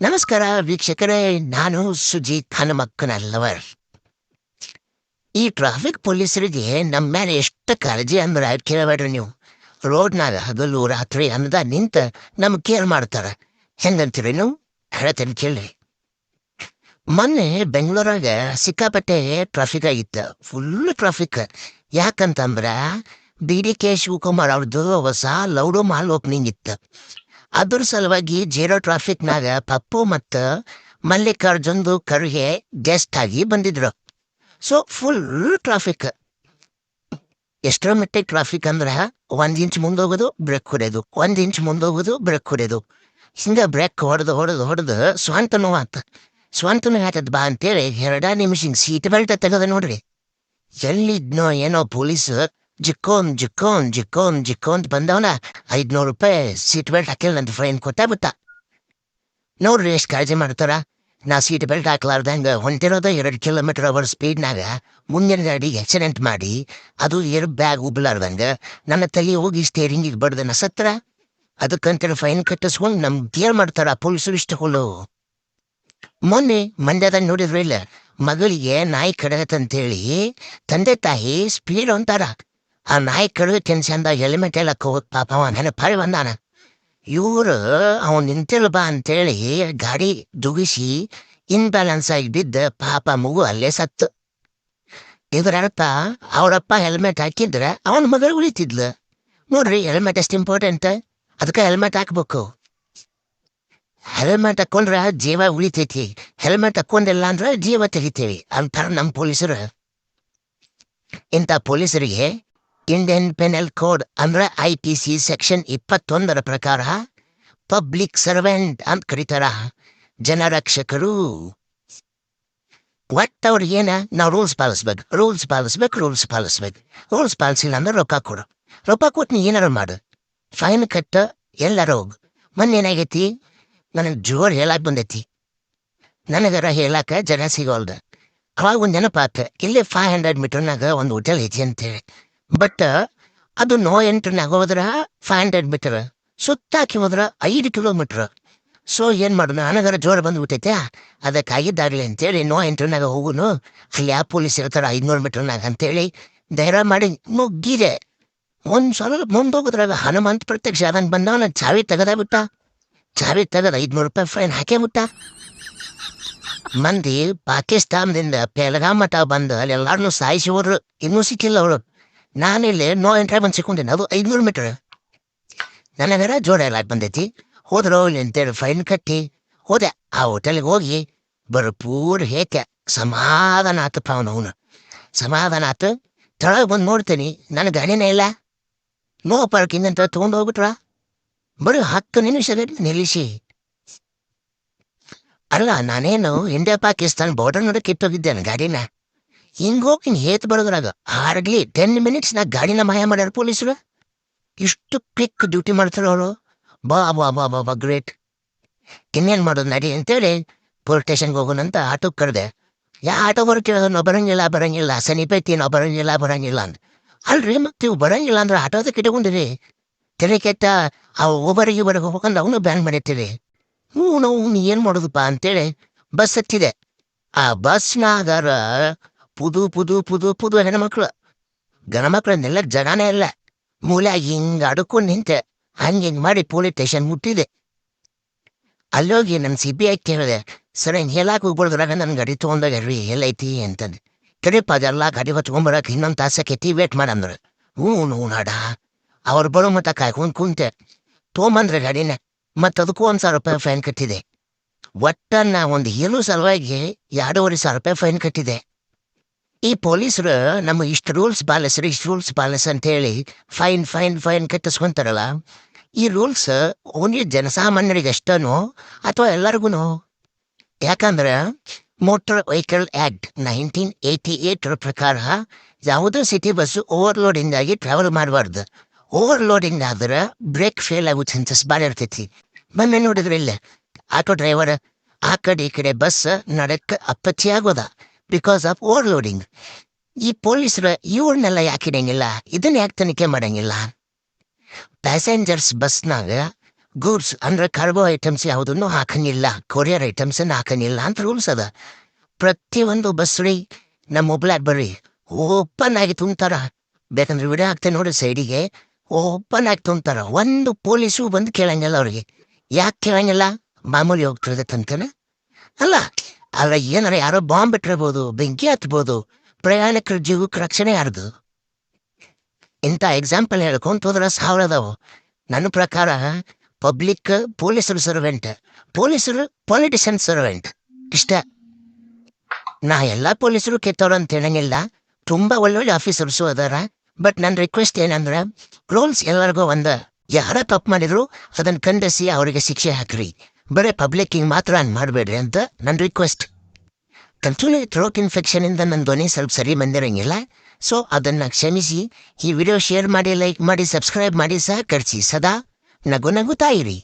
ನಮಸ್ಕಾರ ವೀಕ್ಷಕರೇ, ನಾನು ಸುಜೀತ್ ಹನುಮಕ್ಕನಲ್ಲವರ್. ಈ ಟ್ರಾಫಿಕ್ ಪೊಲೀಸರಿಗೆ ನಮ್ಮ ಮೇಲೆ ಎಷ್ಟು ಕಾಳಜಿ ಅಂದ್ರೆ ಕೇಳಬೇಡ್ರಿ ನೀವು. ರೋಡ್ನಾಗ ಹಗಲು, ರಾತ್ರಿ ಅನ್ನದ ನಿಂತ ನಮ್ಮ ಕೇರ್ ಮಾಡ್ತಾರ. ಹೆಂಗಂತೀರಿ ನೀವು? ಹೇಳ್ತೇನೆ ಕೇಳಿ ಮೊನ್ನೆ ಬೆಂಗಳೂರಾಗ ಸಿಕ್ಕಾಪಟ್ಟೆ ಟ್ರಾಫಿಕ್ ಆಗಿತ್ತು. ಫುಲ್ ಟ್ರಾಫಿಕ್ ಯಾಕಂತಂದ್ರೆ ಬಿ ಡಿ ಕೆ ಶಿವಕುಮಾರ್ ಅವ್ರದ್ದು ಹೊಸ ಲೌಡು ಮಾಲ್ ಓಪನಿಂಗ್ ಇತ್ತು. ಅದ್ರ ಸಲುವಾಗಿ ಜೀರೋ ಟ್ರಾಫಿಕ್ನಾಗ ಪಪ್ಪು ಮತ್ತು ಮಲ್ಲಿಕಾರ್ಜುನ್ದು ಕರ್ಗೆ ಗೆಸ್ಟ್ ಆಗಿ ಬಂದಿದ್ರು. ಸೊ ಫುಲ್ ಟ್ರಾಫಿಕ್ ಎಷ್ಟರ ಮಟ್ಟಿಗೆ ಟ್ರಾಫಿಕ್ ಅಂದ್ರೆ ಒಂದ್ ಇಂಚ್ ಮುಂದೋಗೋದು ಬ್ರೇಕ್ ಹೊಡೆಯೋದು. ಒಂದ್ ಇಂಚ್ ಮುಂದೆ ಹೋಗೋದು ಬ್ರೇಕ್ ಹೊಡೆಯೋದು. ಹಿಂಗ ಬ್ರೇಕ್ ಹೊಡೆದು ಹೊಡೆದು ಹೊಡೆದು ಸ್ವಂತ ನೋವಾತ ಸ್ವಂತ ಹಾಕದ್ ಬಾ ಅಂತೇಳಿ ಎರಡ ನಿಮಿಷ ಸೀಟ್ ಬೆಲ್ಟ್ ತೆಗೆದ ನೋಡ್ರಿ. ಎಲ್ಲಿದ್ನೋ ಏನೋ ಪೊಲೀಸ್ ಜಿಕ್ಕೋನ್ ಜಿಕ್ಕೋನ್ ಜಿಕ್ಕೋನ್ ಜಿಕ್ಕೋನ್ ಬಂದವನ ಐದ್ನೂರು ರೂಪಾಯಿ ಸೀಟ್ ಬೆಲ್ಟ್ ಹಾಕಿಲ್ಲ ನಂದು ಫೈನ್ ಕೊಟ್ಟ ಬಿಟ್ಟ. ನೋಡ್ರಿ ಎಷ್ಟು ಕಾಳಜಿ ಮಾಡ್ತಾರ? ನಾ ಸೀಟ್ ಬೆಲ್ಟ್ ಹಾಕ್ಲಾರ್ದಂಗ ಹೊಂಟಿರೋದ ಎರಡು ಕಿಲೋಮೀಟರ್ ಅವರ್ ಸ್ಪೀಡ್ನಾಗ ಮುಂದಿನ ಗಾಡಿ ಆಕ್ಸಿಡೆಂಟ್ ಮಾಡಿ, ಅದು ಎರಡು ಬ್ಯಾಗ್ ಉಬ್ಲಾರ್ದಂಗ ನನ್ನ ತಲೆ ಹೋಗಿ ಸ್ಟೇರಿಂಗಿಗೆ ಬಡ್ದನ ಸತ್ರ. ಅದಕ್ಕಂತೇಳಿ ಫೈನ್ ಕಟ್ಟಿಸ್ಕೊಂಡು ನಮ್ ಕೇರ್ ಮಾಡ್ತಾರ ಪೊಲೀಸರು ಇಷ್ಟಗಳು. ಮೊನ್ನೆ ಮಂಡ್ಯದಾಗ ನೋಡಿದ್ರು ಇಲ್ಲ ಮಗಳಿಗೆ ನಾಯಿ ಕಡಗತ್ತಂತೇಳಿ ತಂದೆ ತಾಯಿ ಸ್ಪೀಡ್ ಅಂತಾರ. ಆ ನಾಯಿ ಕಡಗ ತಿನ್ಸಂದ ಹೆಲ್ಮೆಟ್ ಎಲ್ಲ ಹೋದ್ ಪಾಪ ಅವ ನೆನಪಾಳಿ ಬಂದಾನ ಇವ್ರು ಅವನು ನಿಂತಿಲ್ಲ ಬಾ ಅಂತೇಳಿ ಗಾಡಿ ದುಗಿಸಿ ಇನ್ಬ್ಯಾಲೆನ್ಸ್ ಆಗಿ ಬಿದ್ದ ಪಾಪ ಮಗು ಅಲ್ಲೇ ಸತ್ತು ಇದರ ಅರ್ಥ ಅವರಪ್ಪ ಹೆಲ್ಮೆಟ್ ಹಾಕಿದ್ರೆ ಅವನ ಮಗಳು ಉಳಿತಿದ್ಲು ನೋಡ್ರಿ ಹೆಲ್ಮೆಟ್ ಎಷ್ಟು ಇಂಪಾರ್ಟೆಂಟ್ ಅದಕ್ಕೆ ಹೆಲ್ಮೆಟ್ ಹಾಕ್ಬೇಕು ಹೆಲ್ಮೆಟ್ ಹಾಕೊಂಡ್ರೆ ಜೀವ ಉಳಿತೈತಿ ಹೆಲ್ಮೆಟ್ ಹಾಕೊಂಡಿಲ್ಲ ಅಂದ್ರೆ ಜೀವ ತೆಗಿತೀವಿ ಅಂತಾರ ನಮ್ಮ ಪೊಲೀಸರು ಇಂಥ ಪೊಲೀಸರಿಗೆ ಇಂಡಿಯನ್ ಪೆನಲ್ ಕೋಡ್ ಅಂದ್ರೆ ಐ ಪಿ ಸಿ ಸೆಕ್ಷನ್ ಇಪ್ಪತ್ತೊಂದರ ಪ್ರಕಾರ ಪಬ್ಲಿಕ್ ಸರ್ವೆಂಟ್ ಅಂತ ಕರೀತಾರ ಜನರಕ್ಷಕರು ಒಟ್ಟು ಅವ್ರಿಗೆ ಏನ? ನಾವು ರೂಲ್ಸ್ ಪಾಲಿಸ್ಬೇಕು. ರೂಲ್ಸ್ ಪಾಲಿಸ್ಬೇಕು ರೂಲ್ಸ್ ಪಾಲಿಸ್ಬೇಕು. ರೂಲ್ಸ್ ಪಾಲಿಸಿಲ್ಲ ಅಂದ್ರೆ ರೊಕ್ಕ ಕೊಡು. ರೊಕ್ಕ ಕೊಟ್ಟು ನೀ ಏನಾರು ಮಾಡು. ಫೈನ್ ಕಟ್ಟ, ಎಲ್ಲಾರು ಹೋಗು. ಮೊನ್ನೆ ಏನಾಗೈತಿ? ನನಗೆ ಜೋರ್ ಹೇಳಕ್ಕೆ ಬಂದೈತಿ. ನನಗರ ಹೇಳಾಕ ಜನ ಸಿಗೋಲ್ದ. ಅವಾಗ ಒಂದು ನೆನಪಾತ, ಇಲ್ಲೇ ಫೈವ್ ಹಂಡ್ರೆಡ್ ಮೀಟರ್ನಾಗ ಒಂದು ಹೋಟೆಲ್ ಐತಿ ಅಂತೇಳಿ. ಬಟ್ ಅದು ನೋ ಎಂಟ್ರಿನಾಗ ಹೋದ್ರ ಫೈವ್ ಹಂಡ್ರೆಡ್ ಮೀಟರ್ ಸುತ್ತಾಕಿ ಹೋದ್ರ ಐದು ಕಿಲೋಮೀಟರ್ ಸೊ ಏನ್ ಮಾಡೋಣ ನನಗರ ಜೋರ ಅದಕ್ಕಾಗಿ ಅದಕ್ಕಾಗಿದ್ದಾಗಲಿ ಅಂತೇಳಿ ನೋ ಎಂಟ್ರಿನಾಗ ಹೋಗುನು. ಅಲ್ಲಿ ಯಾವ ಪೊಲೀಸ್ ಇರ್ತಾರ, ಐದ್ನೂರು ಮೀಟರ್ನಾಗ ಅಂತೇಳಿ ಧೈರ್ಯ ಮಾಡಿ ಮುಗ್ಗಿದೆ ಒಂದ್ ಸಲ ಮುಂದೋಗಿದ್ರಾಗ ಹನುಮಂತ ಪ್ರತ್ಯಕ್ಷ ಅದನ್ ಬಂದವನ ಚಾವಿ ತೆಗದ ಬಿಟ್ಟ. ಚಾವಿ ತೆಗದ ಐದ್ನೂರು ರೂಪಾಯಿ ಫೈನ್ ಹಾಕೇ ಬಿಟ್ಟ. ಮಂದಿ ಪಾಕಿಸ್ತಾನದಿಂದ ಪೆಲ್ಗಾಮ್ ಮಠ ಬಂದು ಅಲ್ಲಿ ಎಲ್ಲರನ್ನೂ ಸಾಯಿಸಿ ಹೋದ್ರು. ಇನ್ನೂ ಸಿಕ್ಕಿಲ್ಲ ಅವಳು ನಾನಿಲ್ಲಿ ನೋ ಎಂಟ್ರಿ ಬಂದು ಸಿಕ್ಕೊಂಡಿನಿ ಅದು ಐದ್ನೂರು ಮೀಟರ್ ನನಗರ ಜೋಡ ಎಲ್ಲ ಬಂದೈತಿ. ಹೋದ್ರು ಅಂತೇಳಿ ಫೈನ್ ಕಟ್ಟಿ, ಹೋದೆ. ಆ ಹೋಟೆಲ್ಗೆ ಹೋಗಿ ಭರ್ಪೂರ್ ಹೇಕೆ ಸಮಾಧಾನ ಆತಪ್ಪ ಅವನು ಸಮಾಧಾನ ಆತು. ತಳಗೆ ಬಂದು ನೋಡ್ತೀನಿ ನನ್ನ ಗಾಡಿನೇ ಇಲ್ಲ. ನೋ ಪಾರ್ಕಿಂಗ್ ಅಂತ ತೊಗೊಂಡು ಹೋಗ್ಬಿಟ್ರ. ಬರೀ ಹತ್ತು ನಿಮಿಷದಲ್ಲಿ ನಿಲ್ಲಿಸಿ. ಅಲ್ಲ, ನಾನೇನು ಇಂಡಿಯಾ ಪಾಕಿಸ್ತಾನ ಬಾರ್ಡರ್ ನೋಡಿ ಕಿತ್ತೋಗಿದ್ದೇನೆ ಗಾಡಿನ. ಹಿಂಗ್ ಹೋಗಿ ಹಿಂಗ್ ಹೇತ್ ಬರೋದ್ರಾಗ. ಹಾರ್ಡ್ಲಿ ಟೆನ್ ಮಿನಿಟ್ಸ್ ನಾ ಗಾಡಿನ ಮಾಯ ಮಾಡ್ಯಾರ ಪೊಲೀಸರು. ಇಷ್ಟು ಕ್ವಿಕ್ ಡ್ಯೂಟಿ ಮಾಡ್ತಾರ ಅವರು. ಬಾ ಬಾ ಬಾ ಬಾ ಬಾ ಗ್ರೇಟ್ ಇನ್ನೇನ್ ಮಾಡೋದು ನಡಿ ಅಂತೇಳಿ ಪೊಲೀಸ್ ಸ್ಟೇಷನ್ಗೆ ಹೋಗೋಣಂತ ಆಟೋ ಕರೆದೆ. ಯಾ ಆಟೋ ಬರ್ತೀರ ನಾವು ಬರೋಂಗಿಲ್ಲ ಬರೋಂಗಿಲ್ಲ ಸನಿಪೈತಿ ನಾವು ಬರೋಂಗಿಲ್ಲ ಬರೋಂಗಿಲ್ಲ ಅಂತ ಅಲ್ರಿ, ಮತ್ತೆ ನೀವು ಬರೋಂಗಿಲ್ಲ ಅಂದ್ರೆ ಆಟೋದ ಕಿಟ್ಕೊಂಡಿರಿ ತೆರೆ ಕೆಟ್ಟ ಆ ಒಬ್ಬರಿಗೆ ಬರಗೆ ಹೋಗ್ಕೊಂಡು ಅವನು ಬ್ಯಾನ್ ಮಾಡಿರ್ತೀರಿ. ಹ್ಞೂ ನಾವು ಏನು ಮಾಡೋದಪ್ಪ ಅಂತೇಳಿ ಬಸ್ ಹತ್ತಿದೆ. ಆ ಬಸ್ನಾಗರ ಪುದು ಪುದು ಪುದು ಪುದು ಹೆಣ್ಮಕ್ಳು. ಗಣಮಕ್ಳನ್ನೆಲ್ಲ ಜಗಾನೇ ಇಲ್ಲ ಮೂಲೆ ಹಿಂಗ ಅಡ್ಕೊಂಡು ನಿಂತೆ ಹಂಗೆ ಹಿಂಗ ಮಾಡಿ ಪೊಲೀಸ್ ಸ್ಟೇಷನ್ ಮುಟ್ಟಿದೆ. ಅಲ್ಲೋಗಿ ನನ್ನ ಸಿ ಬಿ ಐ ಕೇಳಿದೆ, ಸರ್ ಹಿಂಗೆ ಹೇಳಕ್ಕೆ ಹೋಗ್ಬಿಡ್ದ್ರಾಗ ನನ್ನ ಗಾಡಿ ತೊಗೊಂಡಾಗ್ರಿ ಎಲ್ಲೈತಿ ಅಂತಂದು. ಕಡಿಪ ಅದೆಲ್ಲ ಗಾಡಿ ಹೊತ್ಕೊಂಬರಕ್ಕೆ ಇನ್ನೊಂದು ತಾಸಕ್ಕೈತಿ ವೇಟ್ ಮಾಡಂದ್ರು ಹ್ಞೂ ಹ್ಞೂ ನಾಡ. ಅವ್ರು ಬರೋ ಮತ್ತೆ ಕಾಯ್ಕೊಂಡು ಕುಂತೆ. ತೊಗೊಂಬಂದ್ರೆ ಗಾಡಿನ, ಮತ್ತು ಅದಕ್ಕೂ ಒಂದು ಸಾವಿರ ರೂಪಾಯಿ ಫೈನ್ ಕಟ್ಟಿದೆ. ಒಟ್ಟ ನಾ ಒಂದು ಏಳು ಸಲುವಾಗಿ ಎರಡೂವರೆ ಸಾವಿರ ರೂಪಾಯಿ ಫೈನ್ ಕಟ್ಟಿದೆ. ಈ ಪೊಲೀಸರು ನಮ್ಮ ಇಷ್ಟು ರೂಲ್ಸ್ ಪಾಲಿಸ್ರಿ ಇಷ್ಟು ರೂಲ್ಸ್ ಪಾಲಿಸ್ ಅಂತೇಳಿ ಫೈನ್ ಫೈನ್ ಫೈನ್ ಕಟ್ಟಿಸ್ಕೊಂತಾರಲ್ಲ, ಈ ರೂಲ್ಸ್ ಓನ್ಲಿ ಜನಸಾಮಾನ್ಯರಿಗೆ ಅಷ್ಟನೋ ಅಥವಾ ಎಲ್ಲರಿಗೂ ಯಾಕಂದ್ರೆ motor vehicle act nineteen eighty ಏಯ್ಟರ ಪ್ರಕಾರ ಯಾವುದೋ ಸಿಟಿ ಬಸ್ಸು ಓವರ್ಲೋಡಿಂಗಾಗಿ ಟ್ರಾವೆಲ್ ಮಾಡಬಾರ್ದು. ಓವರ್ಲೋಡಿಂಗ್ ಆದ್ರೆ ಬ್ರೇಕ್ ಫೇಲ್ ಆಗೋ ಚಾನ್ಸಸ್ ಭಾಳ ಇರ್ತೈತಿ. ಮೊನ್ನೆ ನೋಡಿದ್ರೆ ಇಲ್ಲ, ಆಟೋ ಡ್ರೈವರ್ ಆ ಕಡೆ ಈ ಕಡೆ ಬಸ್ ನಡಕ್ಕೆ ಅಪ್ಪಚ್ಚಿ ಆಗೋದ. ಬಿಕಾಸ್ ಆಫ್ ಓವರ್ಲೋಡಿಂಗ್ ಈ ಪೊಲೀಸರು ಇವ್ರನ್ನೆಲ್ಲ ಯಾಕೆ ಇಡಂಗಿಲ್ಲ ಇದನ್ನ ಯಾಕೆ ತನಿಖೆ ಮಾಡಂಗಿಲ್ಲ? ಪ್ಯಾಸೆಂಜರ್ಸ್ ಬಸ್ನಾಗ ಗೂಡ್ಸ್ ಅಂದ್ರೆ ಕಾರ್ಬೋ ಐಟಮ್ಸ್ ಯಾವುದನ್ನು ಹಾಕಂಗಿಲ್ಲ. ಕೊರಿಯರ್ ಐಟಮ್ಸ್ ಹಾಕಂಗಿಲ್ಲ ಅಂತ ರೂಲ್ಸ್ ಅದ. ಪ್ರತಿಯೊಂದು ಬಸ್ ರೀ ನಮ್ಮ ಒಬ್ಲಾಕ್ ಬರ್ರಿ? ಓಪನ್ ಆಗಿ ತುಂಬ್ತಾರ. ಬೇಕಂದ್ರೆ ವಿಡಿಯೋ ಹಾಕ್ತೇನೆ ನೋಡಿ ಸೈಡಿಗೆ ಓಪನ್ ಆಗಿ ತುಂಬ್ತಾರ. ಒಂದು ಪೊಲೀಸು ಬಂದು ಕೇಳಂಗಿಲ್ಲ ಅವ್ರಿಗೆ. ಯಾಕೆ ಕೇಳಂಗಿಲ್ಲ? ಮಾಮೂಲಿ ಹೋಗ್ತಿರೋದೆ ತಂತಾನೆ ಅಲ್ಲ ಅಲ್ಲ ಏನಾರ ಯಾರೋ ಬಾಂಬ್ ಬಿಟ್ಟಿರ್ಬೋದು ಬೆಂಕಿ ಹತ್ಬೋದು, ಪ್ರಯಾಣಿಕರ ಜೀವಕ್ಕೆ ರಕ್ಷಣೆ ಯಾರ್ದು? ಇಂಥ ಎಕ್ಸಾಂಪಲ್ ಹೇಳ್ಕೊಂತ ಹೋದ್ರ ಸಾವಿರ ಅದಾವು. ನನ್ನ ಪ್ರಕಾರ ಪಬ್ಲಿಕ್ ಪೊಲೀಸರು ಸರ್ವೆಂಟ್ ಪೊಲೀಸರು ಪೊಲಿಟಿಷಿಯನ್ ಸರ್ವೆಂಟ್ ಇಷ್ಟ. ನಾ ಎಲ್ಲ ಪೊಲೀಸರು ಕೆತ್ತವ್ರು ಅಂತ ಹೇಳಂಗಿಲ್ಲ. ತುಂಬಾ ಒಳ್ಳೊಳ್ಳೆ ಆಫೀಸರ್ಸು ಅದಾರ. ಬಟ್ ನನ್ನ ರಿಕ್ವೆಸ್ಟ್ ಏನಂದ್ರೆ ರೂಲ್ಸ್ ಎಲ್ಲರಿಗೂ ಒಂದ, ಯಾರ ತಪ್ಪು ಮಾಡಿದ್ರು ಅದನ್ನ ಖಂಡಿಸಿ ಅವರಿಗೆ ಶಿಕ್ಷೆ ಹಾಕ್ರಿ. ಬರೀ ಪಬ್ಲಿಕ್ಕಿಗೆ ಮಾತ್ರ ಹಂಗೆ ಮಾಡಬೇಡ್ರಿ ಅಂತ ನನ್ನ ರಿಕ್ವೆಸ್ಟ್ ಕಂಟ್ರೋಲ್ ಥ್ರೋಟ್ ಇನ್ಫೆಕ್ಷನ್ ಇಂದ ನನ್ನ ಧ್ವನಿ ಸ್ವಲ್ಪ ಸರಿ ಬಂದಿರಂಗಿಲ್ಲ ಸೊ ಅದನ್ನ ಕ್ಷಮಿಸಿ, ಈ ವಿಡಿಯೋ ಶೇರ್ ಮಾಡಿ ಲೈಕ್ ಮಾಡಿ ಸಬ್ಸ್ಕ್ರೈಬ್ ಮಾಡಿ ಸಹಕರಿಸಿ. ಸದಾ ನಗು ನಗುತ್ತಾ ಇರಿ.